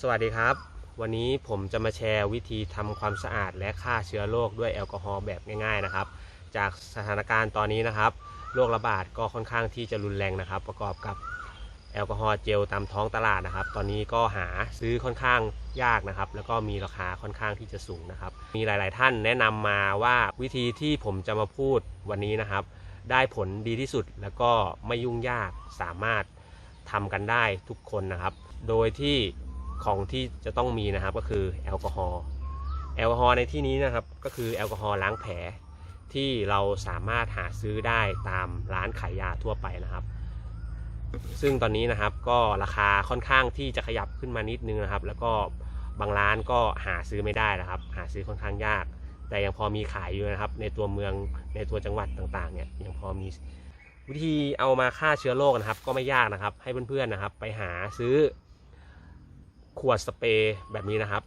สวัสดีครับ วันนี้ผมจะมาแชร์วิธีทำความสะอาดและฆ่าเชื้อโรคด้วยแอลกอฮอล์แบบง่ายๆนะครับ จากสถานการณ์ตอนนี้นะครับโรคระบาดก็ค่อนข้างที่จะรุนแรงนะครับ ประกอบกับแอลกอฮอล์เจลตามท้องตลาดนะครับ ตอนนี้ก็หาซื้อค่อนข้างยากนะครับ แล้วก็มีราคาค่อนข้างที่จะสูงนะครับ มีหลาย ๆ ท่านแนะนำมาว่าวิธีที่ผมจะมาพูดวันนี้นะครับ ได้ผลดีที่สุดแล้วก็ไม่ยุ่งยากสามารถทำกันได้ทุกคนนะครับ โดยที่ ของที่จะต้องมีนะครับก็คือแอลกอฮอล์แอลกอฮอล์ในที่นี้นะครับก็คือแอลกอฮอล์ล้างแผลที่เราสามารถหาซื้อได้ตามร้านขายยาทั่วไปนะครับ ซึ่งตอนนี้นะครับก็ราคาค่อนข้างที่จะขยับขึ้นมานิดนึงนะครับ แล้วก็บางร้านก็หาซื้อไม่ได้นะครับ หาซื้อค่อนข้างยาก แต่ยังพอมีขายอยู่นะครับ ในตัวเมืองในตัวจังหวัดต่างๆเนี่ยยังพอมีวิธีเอามาฆ่าเชื้อโรคนะครับ ก็ไม่ยากนะครับ ให้เพื่อนๆนะครับ ไปหาซื้อ ขวดสเปรย์แบบนี้นะครับ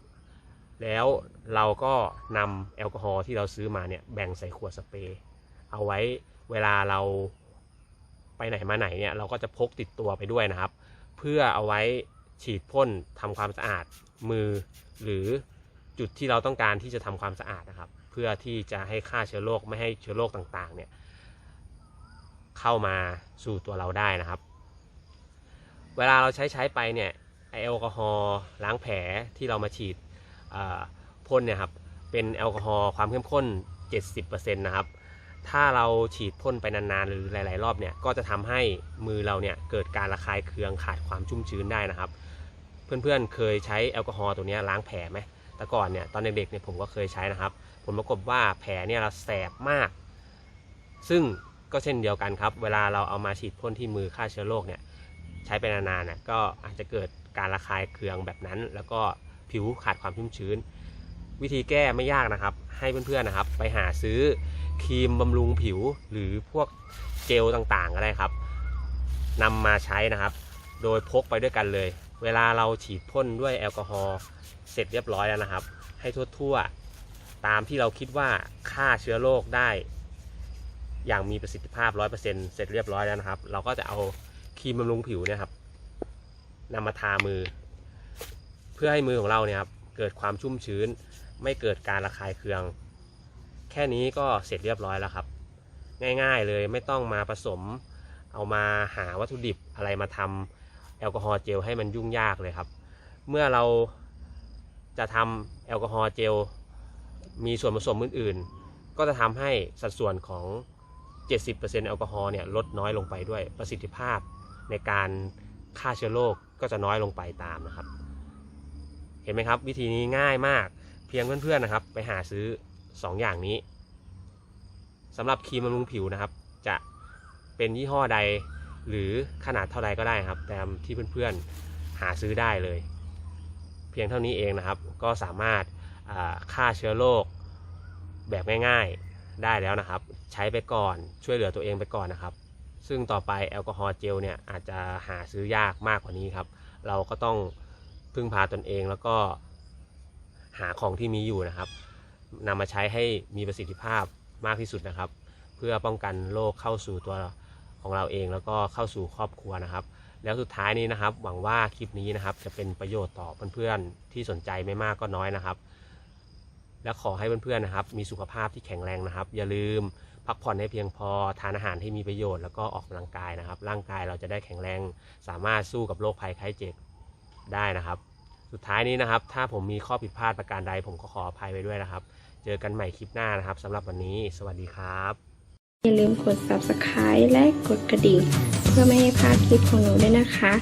แล้วเราก็นำแอลกอฮอล์ที่เราซื้อมาเนี่ยแบ่งใส่ขวดสเปรย์เอาไว้เวลาเราไปไหนมาไหนเนี่ยเราก็จะพกติดตัวไปด้วยนะครับ เพื่อเอาไว้ฉีดพ่นทำความสะอาดมือ หรือจุดที่เราต้องการที่จะทำความสะอาดนะครับ เพื่อที่จะให้ฆ่าเชื้อโรคไม่ให้เชื้อโรคต่างๆเนี่ยเข้ามาสู่ตัวเราได้นะครับ เวลาเราใช้ใช้ไปเนี่ย ไอแอลกอฮอล์ล้างแผลที่เรามาฉีดพ่นเนี่ยครับเป็นแอลกอฮอล์ความเข้มข้น 70%นะครับถ้าเราฉีดพ่นไปนานๆ หรือหลาย ๆ รอบเนี่ยก็จะทำให้มือเราเนี่ยเกิดการระคายเคืองขาดความชุ่มชื้นได้นะครับ เพื่อนๆเคยใช้แอลกอฮอล์ตัวนี้ล้างแผลไหมแต่ก่อนเนี่ยตอนเด็กๆเนี่ยผมก็เคยใช้นะครับผลปรากฏว่าแผลเนี่ยเราแสบมาก ซึ่งก็เช่นเดียวกันครับ เวลาเราเอามาฉีดพ่นที่มือฆ่าเชื้อโรคเนี่ย ช้ไปนานๆน่ะก็อาจจะเกิดการระคายเคืองแบบนั้น แล้วก็ผิวขาดความชุ่มชื้น วิธีแก้ไม่ยากนะครับ ให้เพื่อนๆนะครับ ไปหาซื้อครีมบำรุงผิวหรือพวกเจลต่างๆก็ได้ครับนำมาใช้นะครับ โดยพกไปด้วยกันเลย เวลาเราฉีดพ่นด้วยแอลกอฮอล์เสร็จเรียบร้อยแล้วนะครับ ให้ทั่วๆ ตามที่เราคิดว่าฆ่าเชื้อโรคได้ อย่างมีประสิทธิภาพ 100%เสร็จเรียบร้อยแล้วนะครับ เราก็จะเอา ครีมบำรุงผิวเนี่ยครับนำมาทามือ เพื่อให้มือของเราเนี่ยครับเกิดความชุ่มชื้น ไม่เกิดการระคายเคือง แค่นี้ก็เสร็จเรียบร้อยแล้วครับ ง่ายๆเลยไม่ต้องมาผสม เอามาหาวัตถุดิบอะไรมาทำแอลกอฮอล์เจลให้มันยุ่งยากเลยครับ เมื่อเราจะทำแอลกอฮอล์เจลมีส่วนผสมอื่นๆ ก็จะทำให้สัดส่วนของ 70%แอลกอฮอล์เนี่ยลดน้อยลงไปด้วยประสิทธิภาพ ในการฆ่าเชื้อโรคก็จะน้อยลงไปตามนะครับ เห็นไหมครับ วิธีนี้ง่ายมากเพียงเพื่อนๆนะครับ ไปหาซื้อ 2 อย่างนี้สำหรับครีมบำรุงผิวนะครับ จะเป็นยี่ห้อใดหรือขนาดเท่าใดก็ได้ครับตามที่เพื่อนๆหาซื้อได้เลย เพียงเท่านี้เองนะครับ ก็สามารถฆ่าเชื้อโรคแบบง่าย ๆได้แล้วนะครับ ใช้ไปก่อนช่วยเหลือตัวเองไปก่อนนะครับ ซึ่งต่อไปแอลกอฮอล์เจลเนี่ยอาจจะหาซื้อยากมากกว่านี้ครับ เราก็ต้องพึ่งพาตนเองแล้วก็หาของที่มีอยู่นะครับนำมาใช้ให้มีประสิทธิภาพมากที่สุดนะครับ เพื่อป้องกันโรคเข้าสู่ตัวของเราเองแล้วก็เข้าสู่ครอบครัวนะครับ แล้วสุดท้ายนี้นะครับ หวังว่าคลิปนี้นะครับ จะเป็นประโยชน์ต่อเพื่อนๆที่สนใจไม่มากก็น้อยนะครับ และขอให้เพื่อนๆนะครับ มีสุขภาพที่แข็งแรงนะครับ อย่าลืมพักผ่อนให้เพียงพอทานอาหารที่มีประโยชน์แล้วก็ออกกำลังกายนะครับ ร่างกายเราจะได้แข็งแรง สามารถสู้กับโรคภัยไข้เจ็บได้นะครับ สุดท้ายนี้นะครับ ถ้าผมมีข้อผิดพลาดประการใด ผมก็ขออภัยไปด้วยนะครับ เจอกันใหม่คลิปหน้านะครับสำหรับวันนี้ สวัสดีครับ อย่าลืมกด subscribe และกดกระดิ่ง เพื่อไม่ให้พลาดคลิปของหนูด้วยนะคะ